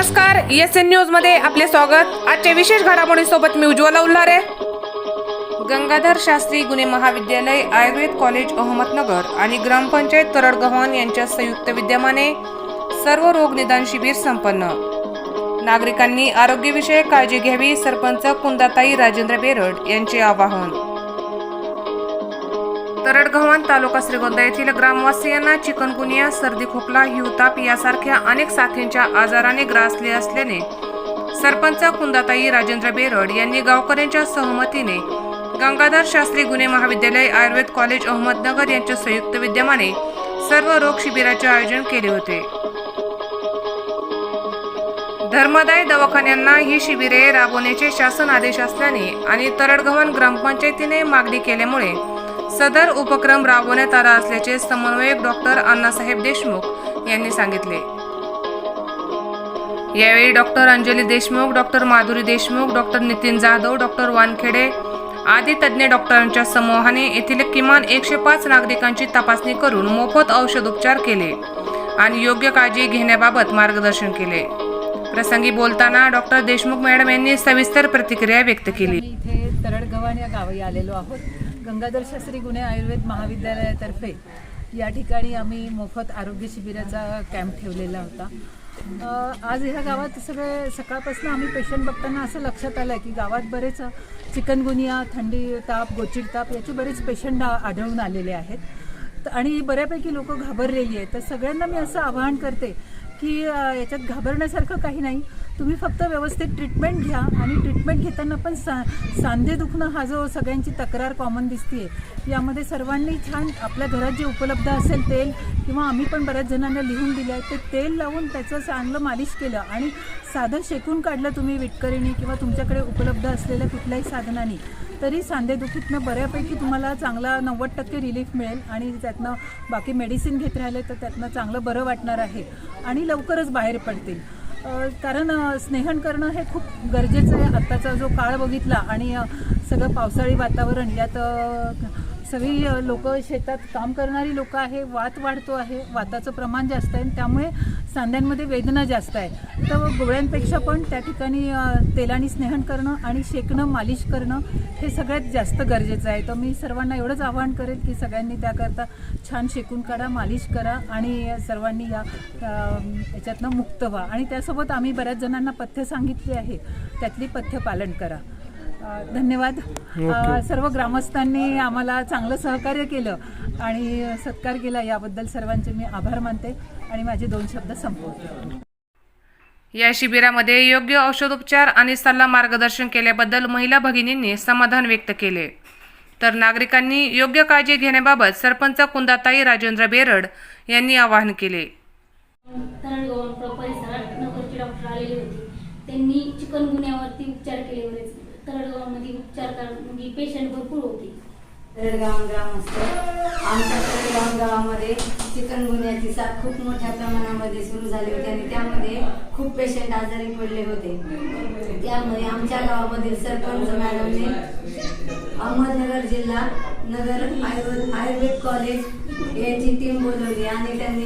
नमस्कार S N न्यूजमध्ये आपले स्वागत. आजच्या विशेष घडामोडीसोबत मी उज्ज्वला उल्हारे. गंगाधर शास्त्री गुन्हे महाविद्यालय आयुर्वेद कॉलेज अहमदनगर आणि ग्रामपंचायत तरडगव्हाण यांच्या संयुक्त विद्यमाने सर्व रोग निदान शिबिर संपन्न. नागरिकांनी आरोग्यविषयक काळजी घ्यावी सरपंच कुंदाताई राजेंद्र बेरड यांचे आवाहन. तरडगव्हाण तालुका श्रीगोंदा येथील ग्रामवासियांना चिकनगुनिया सर्दी खोकला हिवताप यासारख्या अनेक साथींच्या आजाराने ग्रासले असल्याने सरपंच कुंदाताई राजेंद्र बेरड यांनी गावकऱ्यांच्या सहमतीने गंगाधर शास्त्री गुन्हे महाविद्यालय आयुर्वेद कॉलेज अहमदनगर यांच्या संयुक्त विद्यमाने सर्व रोग शिबिराचे आयोजन केले होते. धर्मदाय दवाखान्यांना ही शिबिरे राबवण्याचे शासन आदेश असल्याने आणि तरडगव्हाण ग्रामपंचायतीने मागणी केल्यामुळे सदर उपक्रम राबवण्यात आला असल्याचे समन्वयक डॉक्टर अण्णासाहेब देशमुख यांनी सांगितले. यावेळी doctor Anjali Deshmukh doctor Madhuri Deshmukh doctor Nitin Jadhav doctor Wankhede आदी तज्ज्ञ डॉक्टरांच्या समूहाने येथील किमान एकशे पाच नागरिकांची तपासणी करून मोफत औषधोपचार केले आणि योग्य काळजी घेण्याबाबत मार्गदर्शन केले. प्रसंगी बोलताना डॉक्टर देशमुख मॅडम यांनी सविस्तर प्रतिक्रिया व्यक्त केली. इथे तरडगव्हाण या गावी आलेलो आहोत. गंगाधर शास्त्री गुन्हे आयुर्वेद महाविद्यालयातर्फे या ठिकाणी आम्ही मोफत आरोग्य शिबिराचा कॅम्प ठेवलेला होता. आज ह्या गावात सगळे सकाळपासून आम्ही पेशंट बघताना असं लक्षात आलं की गावात बरेच चिकनगुनिया थंडी ताप गोचिड ताप याचे बरेच पेशंट आढळून आलेले आहेत. आणि बऱ्यापैकी लोक घाबरलेली आहेत. तर सगळ्यांना मी असं आवाहन करते की याच्यात घाबरण्यासारखं काही नाही. तुम्ही फक्त व्यवस्थित ट्रीटमेंट घ्या आणि ट्रीटमेंट घेताना पण सा सांधे दुखणं हा जो सगळ्यांची तक्रार कॉमन दिसते यामध्ये सर्वांनी छान आपल्या घरात जे उपलब्ध असेल तेल किंवा आम्ही पण बऱ्याच जणांना लिहून दिलं आहे ते तेल लावून त्याचं चांगलं मालिश केलं आणि साधं शेकून काढलं तुम्ही विटकरीने किंवा तुमच्याकडे उपलब्ध असलेल्या कुठल्याही साधनाने तरी सांधेदुखीतनं बऱ्यापैकी तुम्हाला चांगला नव्वद टक्के रिलीफ मिळेल आणि त्यातनं बाकी मेडिसिन घेत राहिले तर त्यातनं चांगलं बरं वाटणार आहे आणि लवकरच बाहेर पडतील. कारण स्नेहन करणं हे खूप गरजेचं आहे. आत्ताचा जो काळ बघितला आणि सगळं पावसाळी वातावरण यात सगळी लोक शेतात काम करणारी लोक आहे वात वाढतो आहे वाताचं प्रमाण जास्त आहे आणि त्यामुळे सांध्यांमध्ये वेदना जास्त आहे. तर गोळ्यांपेक्षा पण त्या ठिकाणी तेलाने स्नेहन करणं आणि शेकणं मालिश करणं हे सगळ्यात जास्त गरजेचं आहे. तर मी सर्वांना एवढंच आवाहन करेल की सगळ्यांनी त्याकरता छान शेकून काढा मालिश करा आणि सर्वांनी या याच्यातनं मुक्त व्हा. आणि त्यासोबत आम्ही बऱ्याच जणांना पथ्य सांगितली आहे. त्यातली पथ्य पालन करा. धन्यवाद. सर्व ग्रामस्थांनी आम्हाला चांगलं सहकार्य केलं आणि सत्कार केला याबद्दल सर्वांचे मी आभार मानते आणि माझे दोन शब्द संपवते. या शिबिरामध्ये योग्य औषधोपचार आणि सल्ला मार्गदर्शन केल्याबद्दल महिला भगिनींनी समाधान व्यक्त केले. तर नागरिकांनी योग्य काळजी घेण्याबाबत सरपंच कुंदाताई राजेंद्र बेरड यांनी आवाहन केले. त्यांनी चिकनगुन्यावरती उपचार केले बरेच म्हणजे पेशंट भरपूर होते. तरडगाव ग्रामस्थ. आमच्या रेडगाव गावामध्ये चिकनगुन्याची साथ खूप मोठ्या प्रमाणामध्ये सुरू झाली होती आणि त्यामध्ये खूप पेशंट आजारी पडले होते. त्यामुळे आमच्या गावामधील सरपंच मॅडमने अहमदनगर जिल्हा नगर आयुर्वेद आयुर्वेद कॉलेज याची टीम बोलवली आणि त्यांनी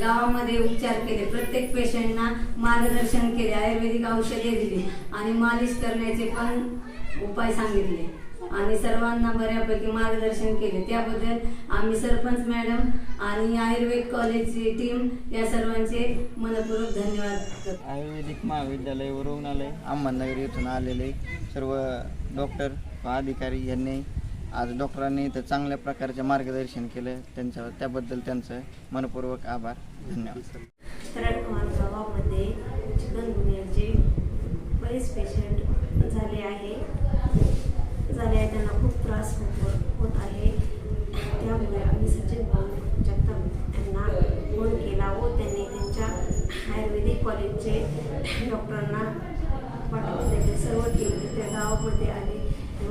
गावामध्ये उपचार केले. प्रत्येक पेशंटना मार्गदर्शन केले आयुर्वेदिक औषधे दिली आणि मालिश करण्याचे पण उपाय सांगितले. आणि सर्वांना बऱ्यापैकी मार्गदर्शन केले. त्याबद्दल आम्ही सरपंच मॅडम आणि आयुर्वेद कॉलेजची टीम या सर्वांचे मनपूर्वक धन्यवाद आयुर्वेदिक महाविद्यालय व रुग्णालय अहमदनगर येथून आलेले सर्व डॉक्टर अधिकारी यांनी आज डॉक्टरांनी इथं चांगल्या प्रकारचे मार्गदर्शन केलं. त्यांच्या त्याबद्दल त्यांचं मनपूर्वक आभार. धन्यवाद. गावामध्ये चिकनगुन्ह्याचे बरेच पेशंट झाले आहे. झाले आहे त्यांना खूप त्रास होत होत आहे. त्यामुळे आम्ही सचिन भाऊ जगताप यांना फोन केला व त्यांनी त्यांच्या आयुर्वेदिक कॉलेजचे डॉक्टरांना पाठवून सर्व टीम त्या गाव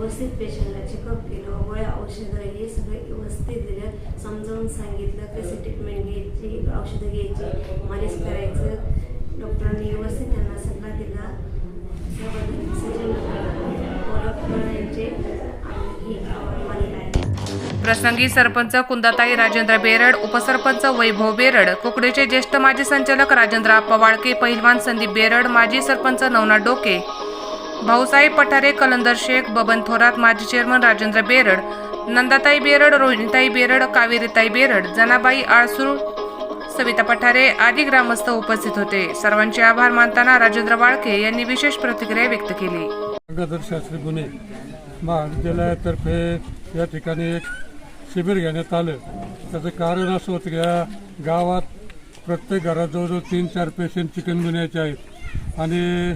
व्यवस्थित पेशंटला चेकअप केलं गोळ्या औषधं हे सगळे व्यवस्थित दिलं. समजावून सांगितलं कशी ट्रीटमेंट घ्यायची औषधं घ्यायची मालिश करायचं. डॉक्टरांनी व्यवस्थित त्यांना सल्ला दिला. प्रसंगी सरपंच कुंदाताई राजेंद्र बेरड उपसरपंच वैभव बेरड कुकडीचे ज्येष्ठ माजी संचालक राजेंद्र पवाळके पहिलवान संदीप बेरड माजी सरपंच नवनाथ डोके. भाऊसाहेब पठारे कलंदर शेख बबन थोरात माजी चेअरमन राजेंद्र बेरड नंदाताई बेरड रोहिणीताई बेरड कावेरीताई बेरड जनाबाई आळसूळ सविता पठारे आदी ग्रामस्थ उपस्थित होते. सर्वांचे आभार मानताना राजेंद्र वाळके यांनी विशेष प्रतिक्रिया व्यक्त केली. गंगाधर शास्त्री गुन्हे. महाविद्यालयातर्फे या ठिकाणी एक शिबिर घेण्यात आलं. त्याचं कारण असं होतं की या गावात प्रत्येक घरात जवळजवळ तीन चार पेशंट चिकनगुन्ह्याचे आहेत. आणि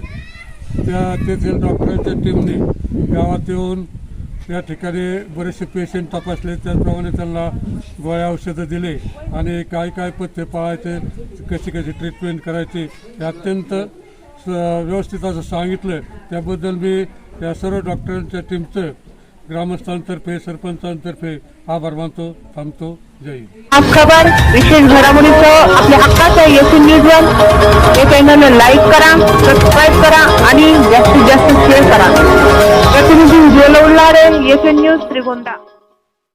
त्या तेथील डॉक्टरांच्या टीमने गावात येऊन या ठिकाणी बरेचसे पेशंट तपासले. त्याचप्रमाणे त्यांना गोळ्या औषधं दिले आणि काय काय पथ्य पाळायचे कशी कशी ट्रीटमेंट करायची हे अत्यंत स- व्यवस्थित असं सांगितलं. त्याबद्दल मी या सर्व डॉक्टरांच्या टीमचं ग्रामस्थांतर्फे सरपंचांतर्फे आभार मानतो थांबतो. खबर विशेष घडामोडीचं आपल्या हक्काचं येथील न्यूजवर हे चॅनलला लाईक करा सबस्क्राईब करा आणि जास्तीत जास्त शेअर करा. प्रतिनिधी उज्ज्वल उल्हारे येथील न्यूज त्रिगोंदा